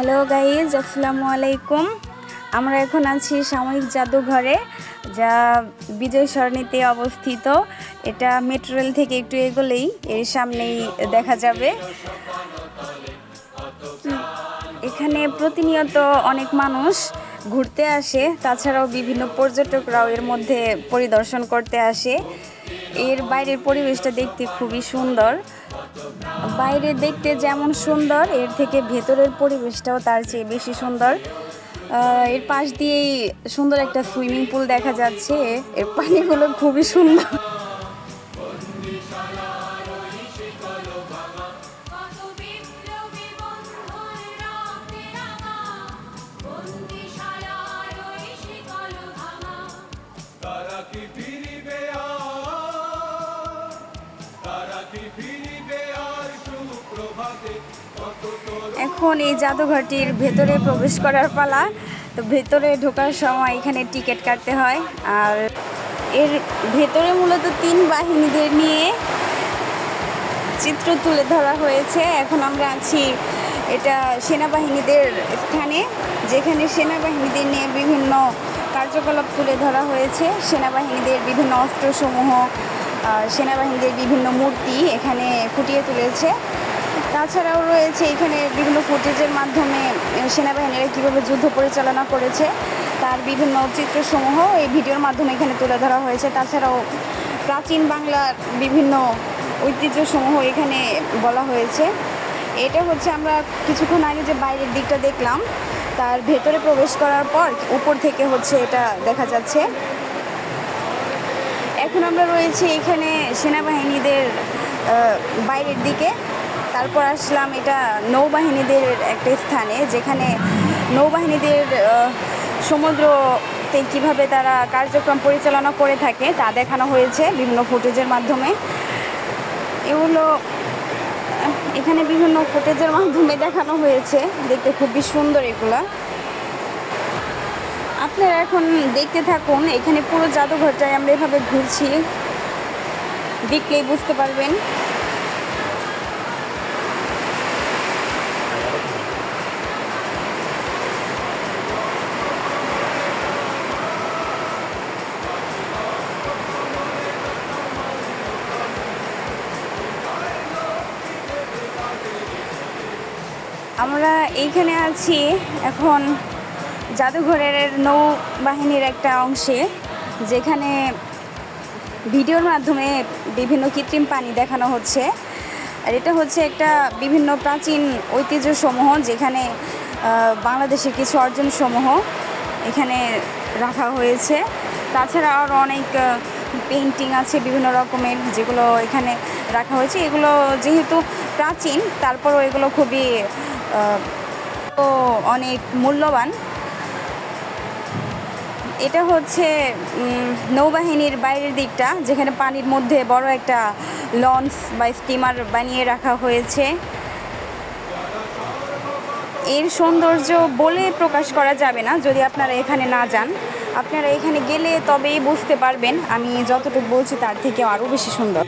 Hello guys আসসালামু আলাইকুম আমরা এখন আছি সাময়িক জাদুঘরে, যা বিজয় সরণিতে অবস্থিত। এটা মেট্রো রেল থেকে একটু এগোলেই এর সামনেই দেখা যাবে। এখানে প্রতিনিয়ত অনেক মানুষ ঘুরতে আসে, তাছাড়াও বিভিন্ন পর্যটকরাও এর মধ্যে পরিদর্শন করতে আসে। এর বাইরের পরিবেশটা দেখতে খুবই সুন্দর। বাইরে দেখতে যেমন সুন্দর, এর থেকে ভেতরের পরিবেশটাও তার চেয়ে বেশি সুন্দর। এর পাশ দিয়েই সুন্দর একটা সুইমিং পুল দেখা যাচ্ছে। এর পানিগুলো খুবই সুন্দর। তারা কি ফিরিবে এখন এই জাদুঘরটির ভেতরে প্রবেশ করার পালা। তো ভেতরে ঢোকার সময় এখানে টিকিট কাটতে হয়। আর এর ভেতরে মূলত তিন বাহিনীদের নিয়ে চিত্র তুলে ধরা হয়েছে। এখন আমরা আছি এটা সেনাবাহিনীদের স্থানে, যেখানে সেনাবাহিনীদের নিয়ে বিভিন্ন কার্যকলাপ তুলে ধরা হয়েছে। সেনাবাহিনীদের বিভিন্ন অস্ত্রসমূহ সেনাবাহিনীদের বিভিন্ন মূর্তি এখানে ফুটিয়ে তুলেছে। তাছাড়াও রয়েছে এখানে বিভিন্ন ফুটেজের মাধ্যমে সেনাবাহিনীরা কীভাবে যুদ্ধ পরিচালনা করেছে, তার বিভিন্ন চিত্রসমূহ এই ভিডিওর মাধ্যমে এখানে তুলে ধরা হয়েছে। তাছাড়াও প্রাচীন বাংলার বিভিন্ন ঐতিহ্যসমূহ এখানে বলা হয়েছে। এটা হচ্ছে আমরা কিছুক্ষণ আগে যে বাইরের দিকটা দেখলাম, তার ভেতরে প্রবেশ করার পর উপর থেকে হচ্ছে এটা দেখা যাচ্ছে। এখন আমরা রয়েছি এখানে সেনাবাহিনীদের বাইরের দিকে। তারপর আসলাম এটা নৌবাহিনীদের একটা স্থানে, যেখানে নৌবাহিনীদের সমুদ্রতে কীভাবে তারা কার্যক্রম পরিচালনা করে থাকে তা দেখানো হয়েছে বিভিন্ন ফুটেজের মাধ্যমে। এগুলো, এখানে বিভিন্ন ফুটেজের মাধ্যমে দেখানো হয়েছে, দেখতে খুবই সুন্দর এগুলা। আপনারা এখন দেখতে থাকুন, এখানে পুরো জাদুঘরটায় আমরা এভাবে ঘুরছি। দেখলেই বুঝতে পারবেন। আমরা এইখানে আছি এখন জাদুঘরের নৌবাহিনীর একটা অংশে, যেখানে ভিডিওর মাধ্যমে বিভিন্ন কৃত্রিম পানি দেখানো হচ্ছে। আর এটা হচ্ছে একটা বিভিন্ন প্রাচীন ঐতিহ্যসমূহ, যেখানে বাংলাদেশের কিছু অর্জনসমূহ এখানে রাখা হয়েছে। তাছাড়া আরও অনেক পেন্টিং আছে বিভিন্ন রকমের, যেগুলো এখানে রাখা হয়েছে। এগুলো যেহেতু প্রাচীন, তারপরও এগুলো খুবই তো অনেক মূল্যবান। এটা হচ্ছে নৌবাহিনীর বাইরের দিকটা, যেখানে পানির মধ্যে বড় একটা লঞ্চ বা স্টিমার বানিয়ে রাখা হয়েছে। এর সৌন্দর্য বলে প্রকাশ করা যাবে না, যদি আপনারা এখানে না যান। আপনারা এখানে গেলে তবেই বুঝতে পারবেন, আমি যতটুকু বলছি তার থেকে আরও বেশি সুন্দর।